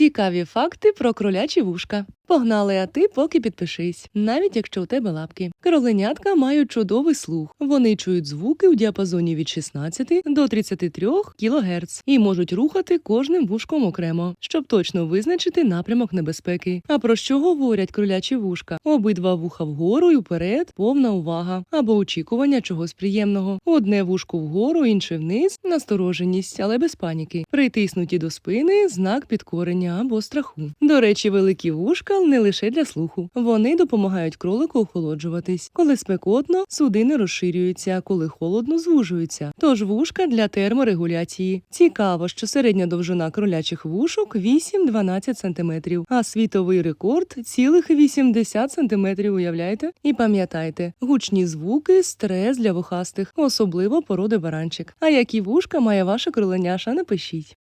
Цікаві факти про кролячі вушка. Погнали, а ти поки підпишись, навіть якщо у тебе лапки. Кроленятка мають чудовий слух. Вони чують звуки у діапазоні від 16 до 33 кГц і можуть рухати кожним вушком окремо, щоб точно визначити напрямок небезпеки. А про що говорять кролячі вушка? Обидва вуха вгору і вперед, повна увага або очікування чогось приємного. Одне вушко вгору, інше вниз, настороженість, але без паніки. Притиснуті до спини знак підкорення або страху. До речі, великі вушка не лише для слуху. Вони допомагають кролику охолоджуватись. Коли спекотно, судини розширюються, коли холодно, звужуються. Тож вушка для терморегуляції. Цікаво, що середня довжина кролячих вушок 8-12 см, а світовий рекорд цілих 80 см, уявляєте? І пам'ятайте, гучні звуки стрес для вухастих, особливо породи баранчик. А які вушка має ваша кроленяша, напишіть.